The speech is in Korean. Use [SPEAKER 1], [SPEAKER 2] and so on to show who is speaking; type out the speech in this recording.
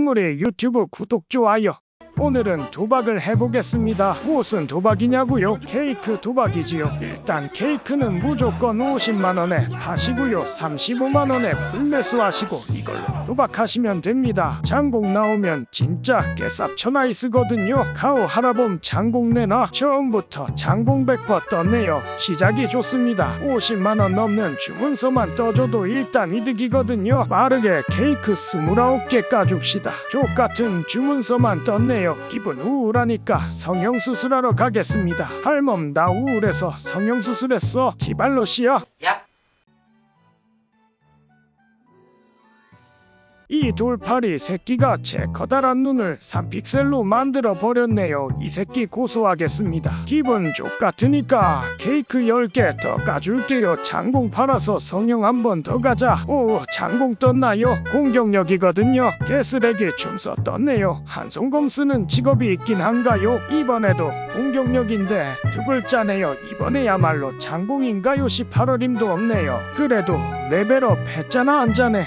[SPEAKER 1] 식물의 유튜브 구독 좋아요. 오늘은 도박을 해보겠습니다. 무슨 도박이냐고요? 케이크 도박이지요. 일단 케이크는 무조건 50만원에 하시고요. 35만원에 풀매수하시고 이걸로 도박하시면 됩니다. 장공 나오면 진짜 개쌉쳐 나이스거든요. 가오 하라봄 장공 내놔. 처음부터 장공 100% 떴네요. 시작이 좋습니다. 50만원 넘는 주문서만 떠줘도 일단 이득이거든요. 빠르게 케이크 29개 까줍시다. 족같은 주문서만 떴네요. 기분 우울하니까 성형수술하러 가겠습니다. 할멈 나 우울해서 성형수술했어. 지발로 씨야.
[SPEAKER 2] 야,
[SPEAKER 1] 이 돌팔이 새끼가 제 커다란 눈을 3픽셀로 만들어 버렸네요. 이 새끼 고소하겠습니다. 기분 족 같으니까 케이크 10개 더 까줄게요. 장공 팔아서 성형 한 번 더 가자. 오, 장공 떴나요? 공격력이거든요. 개쓰레기 춤서 떴네요. 한송검 쓰는 직업이 있긴 한가요? 이번에도 공격력인데 두 글자네요. 이번에야말로 장공인가요? 18월임도 없네요. 그래도 레벨업 했잖아 안 자네.